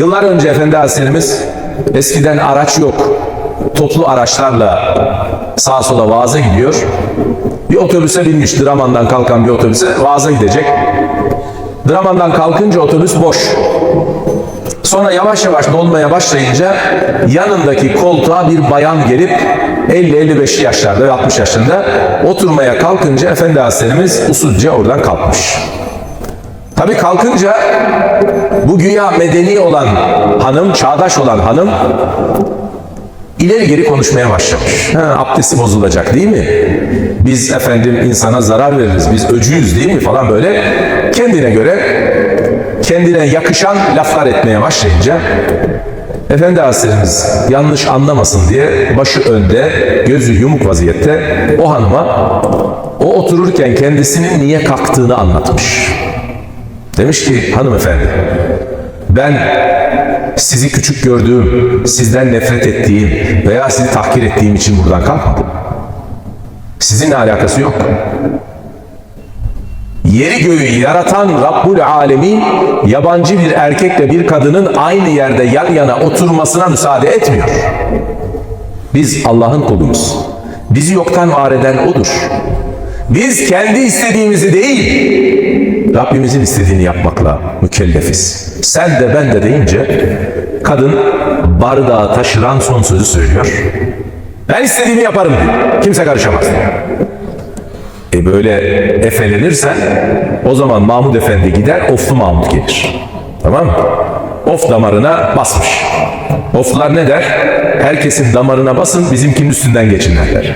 Yıllar önce Efendi Hazretlerimiz eskiden araç yok. Toplu araçlarla sağa sola vaaza gidiyor. Bir otobüse binmiş Draman'dan kalkan bir otobüse vaaza gidecek. Draman'dan kalkınca otobüs boş. Sonra yavaş yavaş dolmaya başlayınca yanındaki koltuğa bir bayan gelip 50-55 yaşlarda ve 60 yaşında oturmaya kalkınca Efendi Hazretlerimiz usulca oradan kalkmış. Tabii kalkınca bu güya medeni olan hanım, çağdaş olan hanım ileri geri konuşmaya başlamış. Ha, abdesti bozulacak değil mi? Biz efendim insana zarar veririz, biz öcüyüz değil mi falan böyle kendine göre kendine yakışan laflar etmeye başlayınca Efendi Hazretlerimiz yanlış anlamasın diye başı önde, gözü yumuk vaziyette o hanıma o otururken kendisinin niye kalktığını anlatmış. Demiş ki hanımefendi ben sizi küçük gördüğüm, sizden nefret ettiğim veya sizi tahkir ettiğim için buradan kalkmadım. Sizinle alakası yok. Yeri göğü yaratan Rabbul Alemin yabancı bir erkekle bir kadının aynı yerde yan yana oturmasına müsaade etmiyor. Biz Allah'ın kuluyuz. Bizi yoktan var eden O'dur. Biz kendi istediğimizi değil, Rabbimizin istediğini yapmakla mükellefiz. Sen de ben de deyince kadın bardağı taşıran son sözü söylüyor. Ben istediğimi yaparım diyor. Kimse karışamaz. E böyle efelenirsen o zaman Mahmud Efendi gider, oflu Mahmud gelir. Tamam mı? Of damarına basmış. Oflar ne der? Herkesin damarına basın, bizimkinin üstünden geçin derler.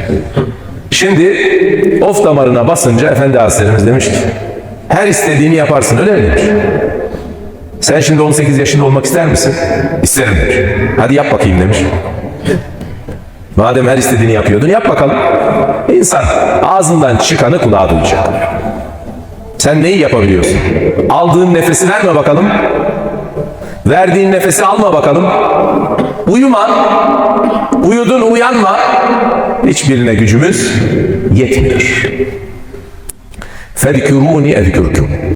Şimdi of damarına basınca Efendi Hazretlerimiz demiş ki her istediğini yaparsın öyle mi demiş. Sen şimdi 18 yaşında olmak ister misin? İsterim demiş. Hadi yap bakayım demiş. Madem her istediğini yapıyordun yap bakalım. İnsan ağzından çıkanı kulağa duyacak. Sen neyi yapabiliyorsun? Aldığın nefesi verme bakalım. Verdiğin nefesi alma bakalım. Uyuma. Uyudun uyanma. Hiçbirine gücümüz yetmiyor. فاذكروني أذكركم.